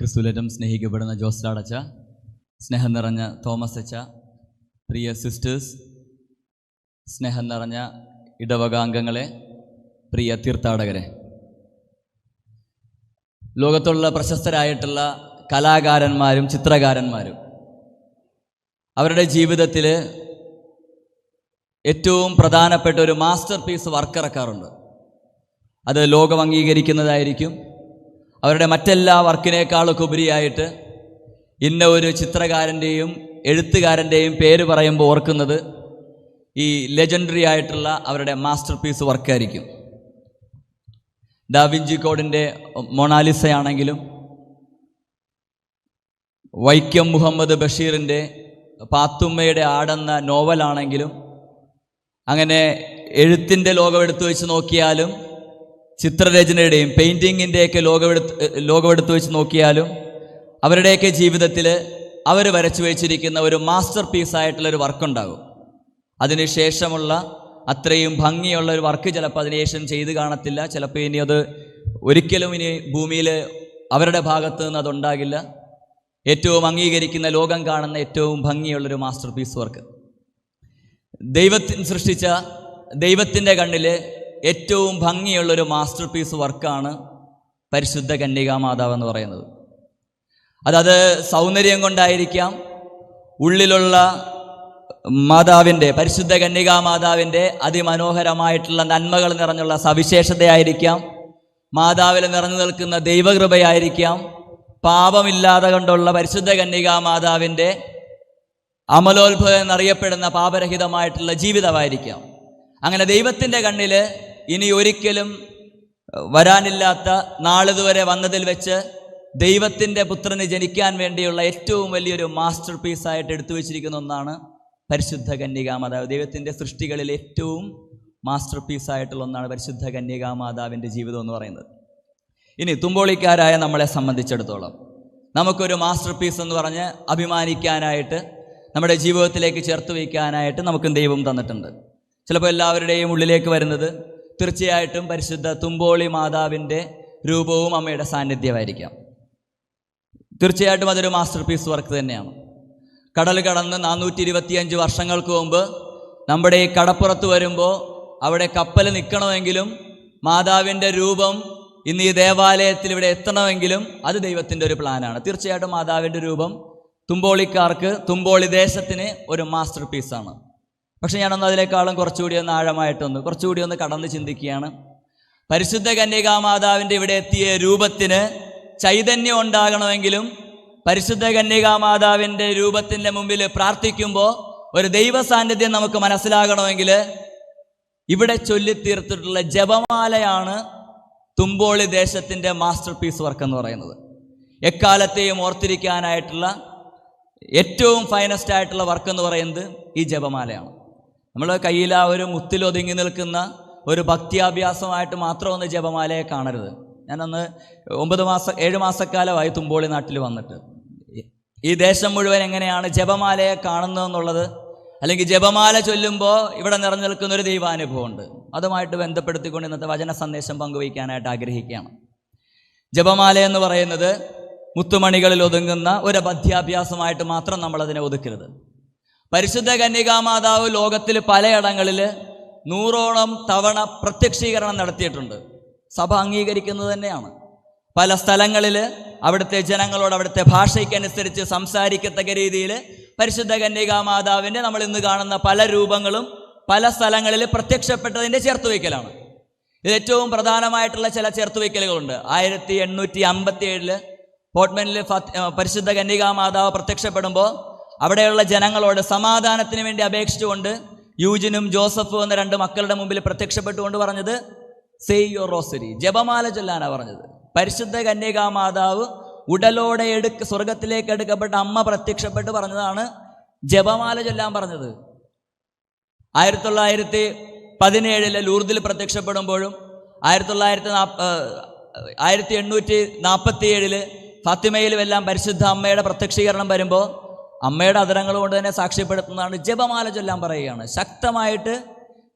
ക്രിസ്തുലറ്റം സ്നേഹിക്കപ്പെടുന്ന ജോസ്ലാടച്ച സ്നേഹം നിറഞ്ഞ തോമസ് അച്ച പ്രിയ സിസ്റ്റേഴ്സ് സ്നേഹം നിറഞ്ഞ ഇടവകാംഗങ്ങളെ പ്രിയ തീർത്ഥാടകരെ. ലോകത്തുള്ള പ്രശസ്തരായിട്ടുള്ള കലാകാരന്മാരും ചിത്രകാരന്മാരും അവരുടെ ജീവിതത്തിൽ ഏറ്റവും പ്രധാനപ്പെട്ട ഒരു മാസ്റ്റർ പീസ് വർക്ക് ഇറക്കാറുണ്ട് അത് ലോകം അംഗീകരിക്കുന്നതായിരിക്കും. അവരുടെ മറ്റെല്ലാ വർക്കിനേക്കാളൊക്കെ ഉപരിയായിട്ട് ഇന്ന ഒരു ചിത്രകാരന്റെയും എഴുത്തുകാരന്റെയും പേര് പറയുമ്പോൾ ഓർക്കുന്നത് ഈ ലെജൻഡറി ആയിട്ടുള്ള അവരുടെ മാസ്റ്റർ പീസ് വർക്കായിരിക്കും ഡാവിഞ്ചി കോഡിന്റെ മൊണാലിസയാണെങ്കിലും വൈക്കം മുഹമ്മദ് ബഷീറിന്റെ പാത്തുമ്മയുടെ ആടെന്ന നോവലാണെങ്കിലും അങ്ങനെ എഴുത്തിന്റെ ലോകം എടുത്തു വെച്ച് നോക്കിയാലും ചിത്രരചനയുടെയും പെയിന്റിങ്ങിന്റെയൊക്കെ ലോകമെടുത്ത് ലോകമെടുത്ത് വെച്ച് നോക്കിയാലും അവരുടെയൊക്കെ ജീവിതത്തിൽ അവർ വരച്ചു വെച്ചിരിക്കുന്ന ഒരു മാസ്റ്റർ പീസായിട്ടുള്ളൊരു വർക്കുണ്ടാകും. അതിനുശേഷമുള്ള അത്രയും ഭംഗിയുള്ള ഒരു വർക്ക് ചിലപ്പോൾ അതിനുശേഷം ചെയ്ത് കാണത്തില്ല. ചിലപ്പോൾ ഇനി അത് ഒരിക്കലും ഇനി ഭൂമിയിൽ അവരുടെ ഭാഗത്ത് നിന്ന് അതുണ്ടാകില്ല. ഏറ്റവും അംഗീകരിക്കുന്ന ലോകം കാണുന്ന ഏറ്റവും ഭംഗിയുള്ളൊരു മാസ്റ്റർ പീസ് വർക്ക്. ദൈവത്തിന് സൃഷ്ടിച്ച ദൈവത്തിന്റെ കണ്ണിൽ ഏറ്റവും ഭംഗിയുള്ളൊരു മാസ്റ്റർ പീസ് വർക്കാണ് പരിശുദ്ധ കന്യകാ മാതാവ് എന്ന് പറയുന്നത്. അതത് സൗന്ദര്യം കൊണ്ടായിരിക്കാം ഉള്ളിലുള്ള മാതാവിന്റെ പരിശുദ്ധ കന്യകാ മാതാവിന്റെ അതിമനോഹരമായിട്ടുള്ള നന്മകൾ നിറഞ്ഞുള്ള സവിശേഷതയായിരിക്കാം. മാതാവിൽ നിറഞ്ഞു നിൽക്കുന്ന ദൈവകൃപയായിരിക്കാം. പാപമില്ലാതെ കൊണ്ടുള്ള പരിശുദ്ധ കന്യകാ മാതാവിന്റെ അമലോത്ഭവം എന്നറിയപ്പെടുന്ന പാപരഹിതമായിട്ടുള്ള ജീവിതമായിരിക്കാം. അങ്ങനെ ദൈവത്തിന്റെ കണ്ണിൽ ഇനി ഒരിക്കലും വരാനില്ലാത്ത നാളിതുവരെ വന്നതിൽ വെച്ച് ദൈവത്തിന്റെ പുത്രന് ജനിക്കാൻ വേണ്ടിയുള്ള ഏറ്റവും വലിയൊരു മാസ്റ്റർ പീസായിട്ട് എടുത്തു വച്ചിരിക്കുന്ന ഒന്നാണ് പരിശുദ്ധ കന്യകാമാതാവ് ദൈവത്തിന്റെ സൃഷ്ടികളിൽ ഏറ്റവും മാസ്റ്റർ പീസായിട്ടുള്ള ഒന്നാണ് പരിശുദ്ധ കന്യകാമാതാവിന്റെ ജീവിതം എന്ന് പറയുന്നത്. ഇനി തുമ്പോളിക്കാരായ നമ്മളെ സംബന്ധിച്ചിടത്തോളം നമുക്കൊരു മാസ്റ്റർ പീസ് എന്ന് പറഞ്ഞ് അഭിമാനിക്കാനായിട്ട് നമ്മുടെ ജീവിതത്തിലേക്ക് ചേർത്ത് വയ്ക്കാനായിട്ട് നമുക്കും ദൈവം തന്നിട്ടുണ്ട്. ചിലപ്പോൾ എല്ലാവരുടെയും ഉള്ളിലേക്ക് വരുന്നത് തീർച്ചയായിട്ടും പരിശുദ്ധ തുമ്പോളി മാതാവിന്റെ രൂപവും അമ്മയുടെ സാന്നിധ്യമായിരിക്കാം. തീർച്ചയായിട്ടും അതൊരു മാസ്റ്റർ പീസ് വർക്ക് തന്നെയാണ്. കടൽ കടന്ന് നാനൂറ്റി ഇരുപത്തിയഞ്ച് വർഷങ്ങൾക്ക് മുമ്പ് നമ്മുടെ ഈ കടപ്പുറത്ത് വരുമ്പോൾ അവിടെ കപ്പൽ നിൽക്കണമെങ്കിലും മാതാവിന്റെ രൂപം ഇന്ന് ഈ ദേവാലയത്തിൽ ഇവിടെ എത്തണമെങ്കിലും അത് ദൈവത്തിന്റെ ഒരു പ്ലാനാണ് തീർച്ചയായിട്ടും മാതാവിന്റെ രൂപം തുമ്പോളിക്കാർക്ക് തുമ്പോളി ദേശത്തിന് ഒരു മാസ്റ്റർ പീസാണ് പക്ഷെ ഞാനൊന്ന് അതിനേക്കാളും കുറച്ചുകൂടി ഒന്ന് ആഴമായിട്ടൊന്ന് കുറച്ചുകൂടി ഒന്ന് കടന്ന് ചിന്തിക്കുകയാണ്. പരിശുദ്ധ കന്യകാ മാതാവിന്റെ ഇവിടെ എത്തിയ രൂപത്തിന് ചൈതന്യം ഉണ്ടാകണമെങ്കിലും പരിശുദ്ധ കന്യകാ മാതാവിന്റെ രൂപത്തിന്റെ മുമ്പിൽ പ്രാർത്ഥിക്കുമ്പോൾ ഒരു ദൈവ സാന്നിധ്യം നമുക്ക് മനസ്സിലാകണമെങ്കിൽ ഇവിടെ ചൊല്ലിത്തീർത്തിട്ടുള്ള ജപമാലയാണ് തുമ്പോളി ദേശത്തിന്റെ മാസ്റ്റർ പീസ് വർക്ക് എന്ന് പറയുന്നത്. എക്കാലത്തെയും ഓർത്തിരിക്കാനായിട്ടുള്ള ഏറ്റവും ഫൈനസ്റ്റ് ആയിട്ടുള്ള വർക്ക് എന്ന് പറയുന്നത് ഈ ജപമാലയാണ്. നമ്മൾ കയ്യിൽ ആ ഒരു മുത്തിൽ ഒതുങ്ങി നിൽക്കുന്ന ഒരു ഭക്തിയാഭ്യാസമായിട്ട് മാത്രം ഒന്ന് ജപമാലയെ കാണരുത്. ഞാനന്ന് ഒമ്പത് മാസം ഏഴ് മാസക്കാലമായി തുമ്പോളി നാട്ടിൽ വന്നിട്ട്. ഈ ദേശം മുഴുവൻ എങ്ങനെയാണ് ജപമാലയെ കാണുന്നതെന്നുള്ളത് അല്ലെങ്കിൽ ജപമാല ചൊല്ലുമ്പോൾ ഇവിടെ നിറഞ്ഞു നിൽക്കുന്ന ഒരു ദൈവാനുഭവമുണ്ട് അതുമായിട്ട് ബന്ധപ്പെടുത്തിക്കൊണ്ട് ഇന്നത്തെ വചന സന്ദേശം പങ്കുവയ്ക്കാനായിട്ട് ആഗ്രഹിക്കുകയാണ്. ജപമാല എന്ന് പറയുന്നത് മുത്തുമണികളിൽ ഒതുങ്ങുന്ന ഒരു പദ്യാഭ്യാസമായിട്ട് മാത്രം നമ്മളതിനെ ഒതുക്കരുത്. പരിശുദ്ധ കന്യകാമാതാവ് ലോകത്തിൽ പലയിടങ്ങളിൽ നൂറോളം തവണ പ്രത്യക്ഷീകരണം നടത്തിയിട്ടുണ്ട്. സഭ അംഗീകരിക്കുന്നത് തന്നെയാണ്. പല സ്ഥലങ്ങളിൽ അവിടുത്തെ ജനങ്ങളോട് അവിടുത്തെ ഭാഷയ്ക്കനുസരിച്ച് സംസാരിക്കത്തക്ക രീതിയിൽ പരിശുദ്ധ കന്യകാമാതാവിന്റെ നമ്മൾ ഇന്ന് കാണുന്ന പല രൂപങ്ങളും പല സ്ഥലങ്ങളിൽ പ്രത്യക്ഷപ്പെട്ടതിന്റെ ചേർത്തുവയ്ക്കലാണ്. ഇത് ഏറ്റവും പ്രധാനമായിട്ടുള്ള ചില ചേർത്തുവയ്ക്കലുകളുണ്ട്. ആയിരത്തി എണ്ണൂറ്റി അമ്പത്തി ഏഴിൽ പോർട്ട്മെന്റിൽ പരിശുദ്ധ കന്യകാമാതാവ് പ്രത്യക്ഷപ്പെടുമ്പോൾ അവിടെയുള്ള ജനങ്ങളോട് സമാധാനത്തിന് വേണ്ടി അപേക്ഷിച്ചുകൊണ്ട് യൂജിനും ജോസഫും എന്ന രണ്ട് മക്കളുടെ മുമ്പിൽ പ്രത്യക്ഷപ്പെട്ടുകൊണ്ട് പറഞ്ഞത് സേ യുവർ റോസരി. ജപമാല ചൊല്ലാനാണ് പറഞ്ഞത്. പരിശുദ്ധ കന്യകാ മാതാവ് ഉടലോടെ എടുക്ക സ്വർഗത്തിലേക്ക് എടുക്കപ്പെട്ട അമ്മ പ്രത്യക്ഷപ്പെട്ട് പറഞ്ഞതാണ് ജപമാല ചൊല്ലാൻ പറഞ്ഞത്. ആയിരത്തി തൊള്ളായിരത്തി പതിനേഴിലെ ലൂർദിൽ പ്രത്യക്ഷപ്പെടുമ്പോഴും ആയിരത്തി തൊള്ളായിരത്തി നാപ്പ ആയിരത്തി എണ്ണൂറ്റി നാൽപ്പത്തി ഏഴിൽ ഫാത്തിമയിലും എല്ലാം പരിശുദ്ധ അമ്മയുടെ പ്രത്യക്ഷീകരണം വരുമ്പോൾ അമ്മയുടെ അതരങ്ങൾ കൊണ്ട് തന്നെ സാക്ഷ്യപ്പെടുത്തുന്നതാണ് ജപമാല ചൊല്ലാൻ പറയുകയാണ്. ശക്തമായിട്ട്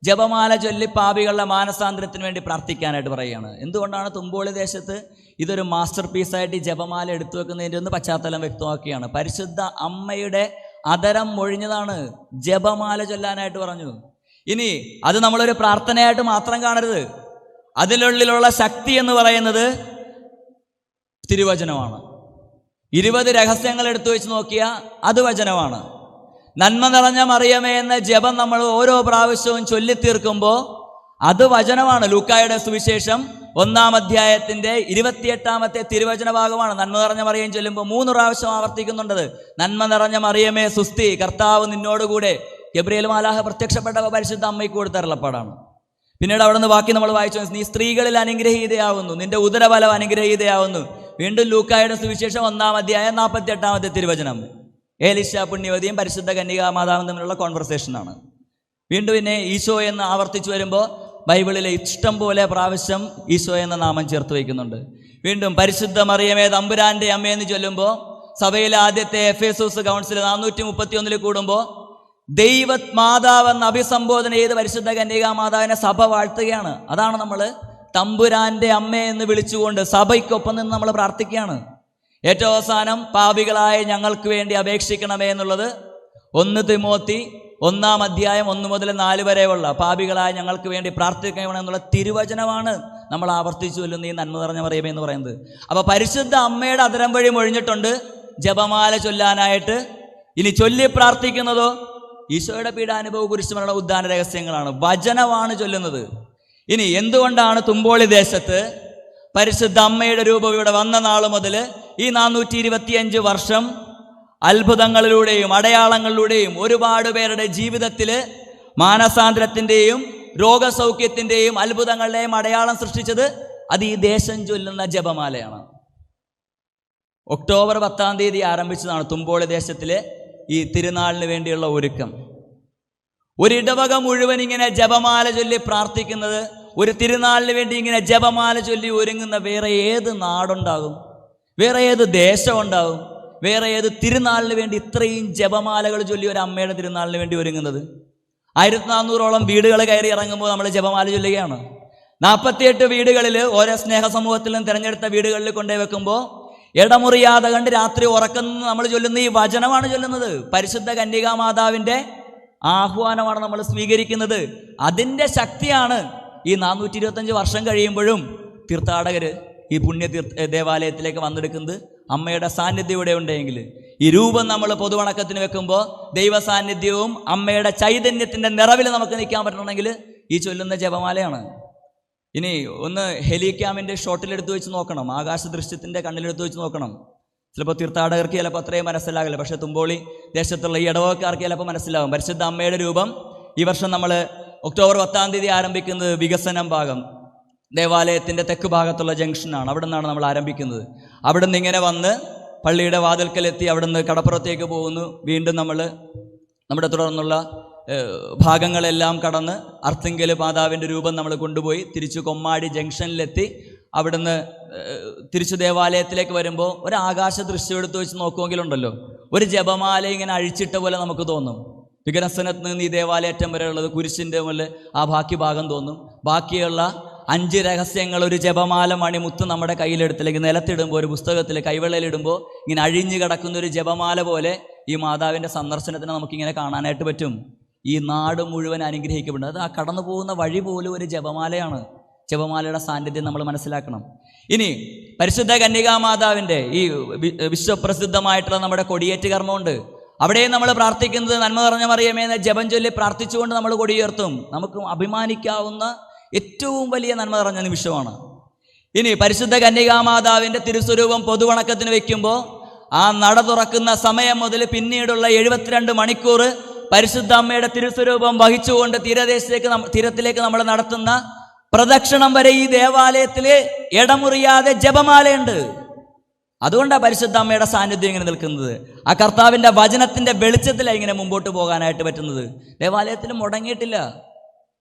ജപമാല ചൊല്ലി പാപികളുടെ മാനസാന്തരത്തിന് വേണ്ടി പ്രാർത്ഥിക്കാനായിട്ട് പറയുകയാണ്. എന്തുകൊണ്ടാണ് തുമ്പോളി ദേശത്ത് ഇതൊരു മാസ്റ്റർ പീസായിട്ട് ഈ ജപമാല എടുത്തു വെക്കുന്നതിന്റെ ഒന്ന് പശ്ചാത്തലം വ്യക്തമാക്കുകയാണ്. പരിശുദ്ധ അമ്മയുടെ അതരം മൊഴിഞ്ഞതാണ് ജപമാല ചൊല്ലാനായിട്ട് പറഞ്ഞു. ഇനി അത് നമ്മളൊരു പ്രാർത്ഥനയായിട്ട് മാത്രം കാണരുത്. അതിനുള്ളിലുള്ള ശക്തി എന്ന് പറയുന്നത് തിരുവചനമാണ്. ഇരുപത് രഹസ്യങ്ങൾ എടുത്തു വെച്ച് നോക്കിയ അത് വചനമാണ്. നന്മ നിറഞ്ഞ മറിയമേ എന്ന ജപം നമ്മൾ ഓരോ പ്രാവശ്യവും ചൊല്ലിത്തീർക്കുമ്പോൾ അത് വചനമാണ്. ലൂക്കായുടെ സുവിശേഷം ഒന്നാം അധ്യായത്തിന്റെ ഇരുപത്തിയെട്ടാമത്തെ തിരുവചന ഭാഗമാണ്. നന്മ നിറഞ്ഞ മറിയം ചൊല്ലുമ്പോൾ മൂന്ന് പ്രാവശ്യം ആവർത്തിക്കുന്നുണ്ടത്. നന്മ നിറഞ്ഞ മറിയമേ സുസ്തി കർത്താവ് നിന്നോടുകൂടെ. ഗബ്രിയേൽ മാലാഹ പ്രത്യക്ഷപ്പെട്ട പരിശുദ്ധ അമ്മയ്ക്ക് കൊടുത്ത അരുളപ്പാടാണ്. പിന്നീട് അവിടെ നിന്ന് ബാക്കി നമ്മൾ വായിച്ചു. നീ സ്ത്രീകളിൽ അനുഗ്രഹീതയാവുന്നു. നിന്റെ ഉദരബലം അനുഗ്രഹീതയാവുന്നു. വീണ്ടും ലൂക്കായുടെ സുവിശേഷം ഒന്നാം അധ്യായം നാൽപ്പത്തി എട്ടാമത്തെ തിരുവചനം. ഏലിശ പുണ്യവതിയും പരിശുദ്ധ കന്യകാ മാതാവും തമ്മിലുള്ള കോൺവെർസേഷനാണ് വീണ്ടും പിന്നെ ഈശോ എന്ന് ആവർത്തിച്ചു വരുമ്പോൾ ബൈബിളിലെ ഇഷ്ടം പോലെ പ്രാവശ്യം ഈശോ എന്ന നാമം ചേർത്ത് വയ്ക്കുന്നുണ്ട്. വീണ്ടും പരിശുദ്ധ മറിയമേ തമ്പുരാന്റെ അമ്മയെന്ന് ചൊല്ലുമ്പോൾ സഭയിലെ ആദ്യത്തെ എഫ് എസൂസ് കൗൺസിൽ നാനൂറ്റി മുപ്പത്തി ഒന്നിൽ കൂടുമ്പോൾ ദൈവ മാതാവെന്ന് അഭിസംബോധന ചെയ്ത് പരിശുദ്ധ കന്യകാ മാതാവിനെ സഭ വാഴ്ത്തുകയാണ്. അതാണ് നമ്മൾ തമ്പുരാന്റെ അമ്മ എന്ന് വിളിച്ചുകൊണ്ട് സഭയ്ക്കൊപ്പം നിന്ന് നമ്മൾ പ്രാർത്ഥിക്കുകയാണ്. ഏറ്റവും അവസാനം പാപികളായ ഞങ്ങൾക്ക് വേണ്ടി അപേക്ഷിക്കണമേ എന്നുള്ളത് ഒന്ന് തിമോത്തി ഒന്നാം അധ്യായം ഒന്ന് മുതൽ നാല് വരെയുള്ള പാപികളായ ഞങ്ങൾക്ക് വേണ്ടി പ്രാർത്ഥിക്കണം എന്നുള്ള തിരുവചനമാണ് നമ്മൾ ആവർത്തിച്ചു ചൊല്ലുന്ന ഈ നന്മ നിറഞ്ഞ പറയുമേ എന്ന് പറയുന്നത്. അപ്പോൾ പരിശുദ്ധ അമ്മയുടെ അതരം വഴി മൊഴിഞ്ഞിട്ടുണ്ട് ജപമാല ചൊല്ലാനായിട്ട്. ഇനി ചൊല്ലി പ്രാർത്ഥിക്കുന്നതോ ഈശോയുടെ പീഡാനുഭവ കുരിശുമരണ ഉദ്ധാന രഹസ്യങ്ങളാണ്. വചനമാണ് ചൊല്ലുന്നത്. ഇനി എന്തുകൊണ്ടാണ് തുമ്പോളി ദേശത്ത് പരിശുദ്ധ അമ്മയുടെ രൂപം ഇവിടെ വന്ന നാൾ മുതൽ ഈ നാനൂറ്റി ഇരുപത്തിയഞ്ച് വർഷം അത്ഭുതങ്ങളിലൂടെയും അടയാളങ്ങളിലൂടെയും ഒരുപാട് പേരുടെ ജീവിതത്തിൽ മാനസാന്തരത്തിന്റെയും രോഗസൗഖ്യത്തിന്റെയും അത്ഭുതങ്ങളുടെയും അടയാളം സൃഷ്ടിച്ചത് അത് ഈ ദേശം ചൊല്ലുന്ന ജപമാലയാണ്. ഒക്ടോബർ പത്താം തീയതി ആരംഭിച്ചതാണ് തുമ്പോളി ദേശത്തിലെ ഈ തിരുനാളിന് വേണ്ടിയുള്ള ഒരുക്കം. ഒരു ഇടവക മുഴുവൻ ഇങ്ങനെ ജപമാല ചൊല്ലി പ്രാർത്ഥിക്കുന്നത് ഒരു തിരുനാളിന് വേണ്ടി ഇങ്ങനെ ജപമാല ചൊല്ലി ഒരുങ്ങുന്ന വേറെ ഏത് നാടുണ്ടാകും? വേറെ ഏത് ദേശമുണ്ടാകും വേറെ ഏത് തിരുനാളിന് വേണ്ടി ഇത്രയും ജപമാലകൾ ചൊല്ലി ഒരു അമ്മയുടെ തിരുനാളിന് വേണ്ടി ഒരുങ്ങുന്നത്? ആയിരത്തി നാനൂറോളം വീടുകൾ കയറി ഇറങ്ങുമ്പോൾ നമ്മൾ ജപമാല ചൊല്ലുകയാണ്. നാൽപ്പത്തിയെട്ട് വീടുകളിൽ ഓരോ സ്നേഹ സമൂഹത്തിലും തിരഞ്ഞെടുത്ത വീടുകളിൽ കൊണ്ടുപോയി വെക്കുമ്പോൾ ഇടമുറിയാതെ കണ്ട് രാത്രി ഉറക്കുന്ന നമ്മൾ ചൊല്ലുന്ന ഈ വചനമാണ് ചൊല്ലുന്നത്. പരിശുദ്ധ കന്യകാ മാതാവിന്റെ ആഹ്വാനമാണ് നമ്മൾ സ്വീകരിക്കുന്നത്. അതിന്റെ ശക്തിയാണ് ഈ നാനൂറ്റി ഇരുപത്തഞ്ച് വർഷം കഴിയുമ്പോഴും തീർത്ഥാടകർ ഈ പുണ്യ തീർത്ഥ ദേവാലയത്തിലേക്ക് വന്നെടുക്കുന്നത് അമ്മയുടെ സാന്നിധ്യം ഇവിടെ ഉണ്ടെങ്കിൽ. ഈ രൂപം നമ്മൾ പൊതുവണക്കത്തിന് വെക്കുമ്പോൾ ദൈവ സാന്നിധ്യവും അമ്മയുടെ ചൈതന്യത്തിന്റെ നിറവിൽ നമുക്ക് നിൽക്കാൻ പറ്റണമെങ്കിൽ ഈ ചൊല്ലുന്ന ജപമാലയാണ്. ഇനി ഒന്ന് ഹെലിക്യാമിന്റെ ഷോട്ടിലെടുത്ത് വെച്ച് നോക്കണം. ആകാശ ദൃശ്യത്തിന്റെ കണ്ണിലെടുത്ത് വെച്ച് നോക്കണം. ചിലപ്പോൾ തീർത്ഥാടകർക്ക് ചിലപ്പോൾ അത്രയും മനസ്സിലാകില്ല. പക്ഷേ തുമ്പോളി ദേശത്തുള്ള ഈ ഇടവക്കാർക്ക് ചിലപ്പോൾ മനസ്സിലാകും പരിശുദ്ധ അമ്മയുടെ രൂപം ഈ വർഷം നമ്മൾ ഒക്ടോബർ പത്താം തീയതി ആരംഭിക്കുന്നത് വികസനം ഭാഗം. ദേവാലയത്തിന്റെ തെക്ക് ഭാഗത്തുള്ള ജംഗ്ഷനാണ്. അവിടെ നിന്നാണ് നമ്മൾ ആരംഭിക്കുന്നത്. അവിടെ നിന്ന് ഇങ്ങനെ വന്ന് പള്ളിയുടെ വാതിൽക്കലെത്തി അവിടെ നിന്ന് കടപ്പുറത്തേക്ക് പോകുന്നു. വീണ്ടും നമ്മൾ നമ്മുടെ തുടർന്നുള്ള ഭാഗങ്ങളെല്ലാം കടന്ന് അർത്തിങ്കൽ മാതാവിന്റെ രൂപം നമ്മൾ കൊണ്ടുപോയി തിരിച്ചു കൊമ്മാടി ജംഗ്ഷനിലെത്തി അവിടുന്ന് തിരിച്ചു ദേവാലയത്തിലേക്ക് വരുമ്പോൾ ഒരു ആകാശ ദൃശ്യം എടുത്തു വെച്ച് നോക്കുമെങ്കിലുണ്ടല്ലോ. ഒരു ജപമാല ഇങ്ങനെ അഴിച്ചിട്ട പോലെ നമുക്ക് തോന്നും. വികരസനത്ത് നിന്ന് ഈ ദേവാലയറ്റം വരെ ഉള്ളത് കുരിശിന്റെ മുകളിൽ ആ ബാക്കി ഭാഗം തോന്നും. ബാക്കിയുള്ള അഞ്ച് രഹസ്യങ്ങൾ ഒരു ജപമാല മണി മുത്ത് നമ്മുടെ കയ്യിലെടുത്തില്ലെങ്കിൽ നിലത്തിടുമ്പോൾ ഒരു പുസ്തകത്തിൽ കൈവെള്ളയിലിടുമ്പോൾ ഇങ്ങനെ അഴിഞ്ഞു കിടക്കുന്ന ഒരു ജപമാല പോലെ ഈ മാതാവിന്റെ സന്ദർശനത്തിന് നമുക്കിങ്ങനെ കാണാനായിട്ട് പറ്റും. ഈ നാട് മുഴുവൻ അനുഗ്രഹിക്കപ്പെടുന്നത്. ആ കടന്നു പോകുന്ന വഴി പോലും ഒരു ജപമാലയാണ്. ജപമാലയുടെ സാന്നിധ്യം നമ്മൾ മനസ്സിലാക്കണം. ഇനി പരിശുദ്ധ കന്യകാ മാതാവിന്റെ ഈ വിശ്വപ്രസിദ്ധമായിട്ടുള്ള നമ്മുടെ കൊടിയേറ്റ് കർമ്മമുണ്ട്. അവിടെയും നമ്മൾ പ്രാർത്ഥിക്കുന്നത് നന്മ നിറഞ്ഞ മറിയമേ എന്ന ജപം ചൊല്ലി പ്രാർത്ഥിച്ചുകൊണ്ട് നമ്മൾ കൊടിയുയർത്തും. നമുക്ക് അഭിമാനിക്കാവുന്ന ഏറ്റവും വലിയ നന്മ നിറഞ്ഞ നിമിഷമാണ്. ഇനി പരിശുദ്ധ കന്യകാമാതാവിന്റെ തിരുസ്വരൂപം പൊതുവണക്കത്തിന് വെക്കുമ്പോൾ ആ നട തുറക്കുന്ന സമയം മുതൽ പിന്നീടുള്ള എഴുപത്തിരണ്ട് മണിക്കൂർ പരിശുദ്ധ അമ്മയുടെ തിരുസ്വരൂപം വഹിച്ചുകൊണ്ട് തീരദേശത്തേക്ക് തീരത്തിലേക്ക് നമ്മൾ നടത്തുന്ന പ്രദക്ഷിണം വരെ ഈ ദേവാലയത്തിൽ ഇടമുറിയാതെ ജപമാലയുണ്ട്. അതുകൊണ്ടാണ് പരിശുദ്ധ അമ്മയുടെ സാന്നിധ്യം ഇങ്ങനെ നിൽക്കുന്നത്. ആ കർത്താവിന്റെ വചനത്തിന്റെ വെളിച്ചത്തിലാണ് ഇങ്ങനെ മുമ്പോട്ട് പോകാനായിട്ട് പറ്റുന്നത്. ദേവാലയത്തിൽ മുടങ്ങിയിട്ടില്ല.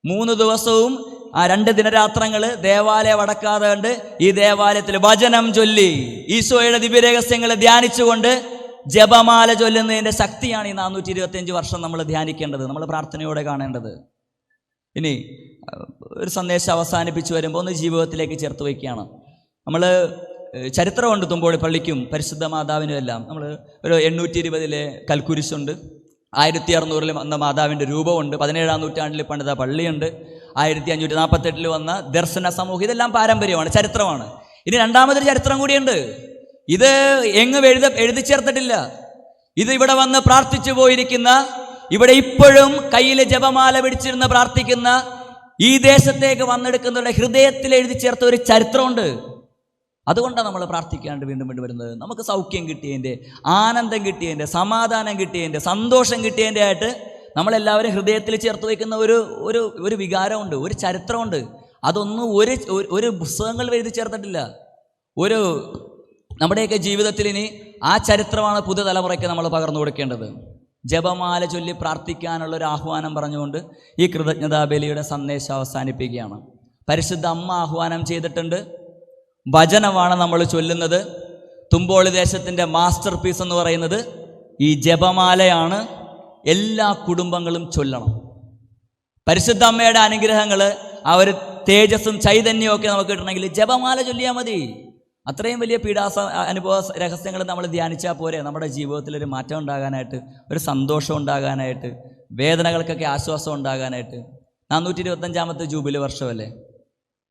മൂന്ന് ദിവസവും ആ രണ്ട് ദിനരാത്രങ്ങൾ ദേവാലയം അടക്കാതെ കണ്ട് ഈ ദേവാലയത്തിൽ വചനം ചൊല്ലി. ഈശോയുടെ ദിവ്യരഹസ്യങ്ങൾ ധ്യാനിച്ചുകൊണ്ട് ജപമാല ചൊല്ലുന്നതിന്റെ ശക്തിയാണ് ഈ നാനൂറ്റി ഇരുപത്തിയഞ്ച് വർഷം നമ്മൾ ധ്യാനിക്കേണ്ടത്. നമ്മൾ പ്രാർത്ഥനയോടെ കാണേണ്ടത്. ഇനി ഒരു സന്ദേശം അവസാനിപ്പിച്ച് വരുമ്പോൾ ഒന്ന് ജീവിതത്തിലേക്ക് ചേർത്ത് വയ്ക്കുകയാണ്. നമ്മൾ ചരിത്രമുണ്ട് തുമ്പോൾ പള്ളിക്കും പരിശുദ്ധ മാതാവിനും എല്ലാം നമ്മൾ ഒരു എണ്ണൂറ്റി ഇരുപതിലെ കൽക്കുരിശുണ്ട്. ആയിരത്തി അറുന്നൂറിൽ വന്ന മാതാവിന്റെ രൂപമുണ്ട്. പതിനേഴാം നൂറ്റാണ്ടിൽ പണിത പള്ളിയുണ്ട്. ആയിരത്തി അഞ്ഞൂറ്റി നാൽപ്പത്തെട്ടിൽ വന്ന ദർശന സമൂഹം ഇതെല്ലാം പാരമ്പര്യമാണ് ചരിത്രമാണ്. ഇനി രണ്ടാമതൊരു ചരിത്രം കൂടിയുണ്ട്. ഇത് എങ്ങും എഴുത എഴുതി ചേർത്തിട്ടില്ല. ഇത് ഇവിടെ വന്ന് പ്രാർത്ഥിച്ചു പോയിരിക്കുന്ന ഇവിടെ ഇപ്പോഴും കയ്യിൽ ജപമാല പിടിച്ചിരുന്ന് പ്രാർത്ഥിക്കുന്ന ഈ ദേശത്തേക്ക് വന്നെടുക്കുന്നവരുടെ ഹൃദയത്തിൽ എഴുതി ചേർത്ത ഒരു ചരിത്രമുണ്ട്. അതുകൊണ്ടാണ് നമ്മൾ പ്രാർത്ഥിക്കാണ്ട് വീണ്ടും വീണ്ടും വരുന്നത്. നമുക്ക് സൗഖ്യം കിട്ടിയതിന്റെ ആനന്ദം കിട്ടിയതിന്റെ സമാധാനം കിട്ടിയതിന്റെ സന്തോഷം കിട്ടിയതിന്റെ ആയിട്ട് നമ്മളെല്ലാവരും ഹൃദയത്തിൽ ചേർത്ത് വയ്ക്കുന്ന ഒരു ഒരു ഒരു വികാരമുണ്ട് ഒരു ചരിത്രമുണ്ട്. അതൊന്നും ഒരു ഒരു- പുസ്തകങ്ങൾ എഴുതി ചേർത്തിട്ടില്ല. ഒരു നമ്മുടെയൊക്കെ ജീവിതത്തിൽ ഇനി ആ ചരിത്രമാണ് പുതിയ തലമുറയ്ക്ക് നമ്മൾ പകർന്നു കൊടുക്കേണ്ടത്. ജപമാല ചൊല്ലി പ്രാർത്ഥിക്കാനുള്ള ഒരു ആഹ്വാനം പറഞ്ഞുകൊണ്ട് ഈ കൃതജ്ഞതാബലിയുടെ സന്ദേശം അവസാനിപ്പിക്കുകയാണ്. പരിശുദ്ധ അമ്മ ആഹ്വാനം ചെയ്തിട്ടുണ്ട്. വചനമാണ് നമ്മൾ ചൊല്ലുന്നത്. തുമ്പോളി ദേശത്തിന്റെ മാസ്റ്റർ പീസ് എന്ന് പറയുന്നത് ഈ ജപമാലയാണ്. എല്ലാ കുടുംബങ്ങളും ചൊല്ലണം. പരിശുദ്ധ അമ്മയുടെ അനുഗ്രഹങ്ങൾ ആ ഒരു തേജസ്സും ചൈതന്യവും ഒക്കെ നമുക്ക് കിട്ടണമെങ്കിൽ ജപമാല ചൊല്ലിയാൽ മതി. അത്രയും വലിയ പീഡാസ അനുഭവ രഹസ്യങ്ങൾ നമ്മൾ ധ്യാനിച്ചാൽ പോരെ. നമ്മുടെ ജീവിതത്തിൽ ഒരു മാറ്റം ഉണ്ടാകാനായിട്ട് ഒരു സന്തോഷം ഉണ്ടാകാനായിട്ട് വേദനകൾക്കൊക്കെ ആശ്വാസം ഉണ്ടാകാനായിട്ട്. നാനൂറ്റി ഇരുപത്തഞ്ചാമത്തെ ജൂബിലി വർഷമല്ലേ?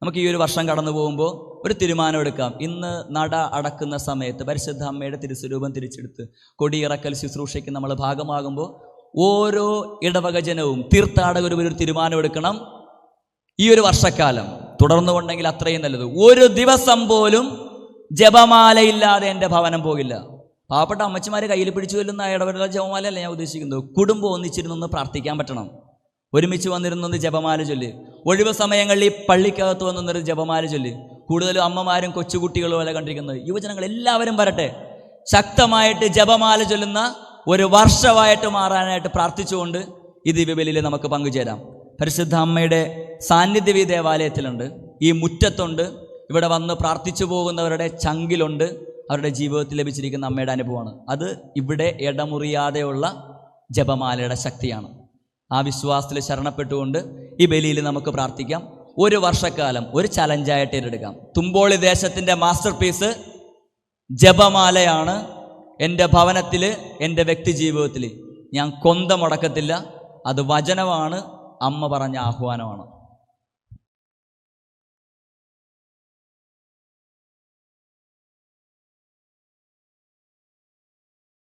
നമുക്ക് ഈ ഒരു വർഷം കടന്നു പോകുമ്പോൾ ഒരു തീരുമാനം എടുക്കാം. ഇന്ന് നട അടക്കുന്ന സമയത്ത് പരിശുദ്ധ അമ്മയുടെ തിരുസ്വരൂപം തിരിച്ചെടുത്ത് കൊടിയിറക്കൽ ശുശ്രൂഷയ്ക്ക് നമ്മൾ ഭാഗമാകുമ്പോൾ ഓരോ ഇടവകജനവും തീർത്ഥാടകരും ഒരു തീരുമാനം എടുക്കണം. ഈ ഒരു വർഷക്കാലം തുടർന്നുകൊണ്ടെങ്കിൽ അത്രയും നല്ലത്. ഒരു ദിവസം പോലും ജപമാലയില്ലാതെ എന്റെ ഭവനം പോകില്ല. പാവപ്പെട്ട അമ്മച്ചിമാരെ കയ്യിൽ പിടിച്ചു കൊല്ലുന്ന ഇടപെടൽ ജപമാലയല്ല ഞാൻ ഉദ്ദേശിക്കുന്നത്. കുടുംബം ഒന്നിച്ചിരുന്നൊന്ന് പ്രാർത്ഥിക്കാൻ പറ്റണം. ഒരുമിച്ച് വന്നിരുന്നൊന്ന് ജപമാല ചൊല്ലി. ഒഴിവ് സമയങ്ങളിൽ ഈ പള്ളിക്കകത്ത് വന്നൊന്നൊരു ജപമാല ചൊല്ലി. കൂടുതലും അമ്മമാരും കൊച്ചുകുട്ടികളും അല്ല കണ്ടിരിക്കുന്നത്. യുവജനങ്ങൾ എല്ലാവരും വരട്ടെ. ശക്തമായിട്ട് ജപമാല ചൊല്ലുന്ന ഒരു വർഷമായിട്ട് മാറാനായിട്ട് പ്രാർത്ഥിച്ചുകൊണ്ട് ഈ ദിവ്യബലിയിൽ നമുക്ക് പങ്കുചേരാം. പരിശുദ്ധ അമ്മയുടെ സാന്നിധ്യം ഈ ദേവാലയത്തിലുണ്ട്. ഈ മുറ്റത്തുണ്ട്. ഇവിടെ വന്ന് പ്രാർത്ഥിച്ചു പോകുന്നവരുടെ ചങ്കിലുണ്ട്. അവരുടെ ജീവിതത്തിൽ ലഭിച്ചിരിക്കുന്ന അമ്മയുടെ അനുഭവമാണ്. അത് ഇവിടെ ഇടമുറിയാതെയുള്ള ജപമാലയുടെ ശക്തിയാണ്. ആ വിശ്വാസത്തിൽ ശരണപ്പെട്ടുകൊണ്ട് ഈ ബലിയിൽ നമുക്ക് പ്രാർത്ഥിക്കാം. ഒരു വർഷക്കാലം ഒരു ചലഞ്ചായിട്ട് ഏറ്റെടുക്കാം. തുമ്പോളി ദേശത്തിന്റെ മാസ്റ്റർ പീസ് ജപമാലയാണ്. എന്റെ ഭവനത്തിൽ എന്റെ വ്യക്തി ജീവിതത്തിൽ ഞാൻ കൊന്ത മുടക്കത്തില്ല. അത് വചനമാണ്. അമ്മ പറഞ്ഞ ആഹ്വാനമാണ്.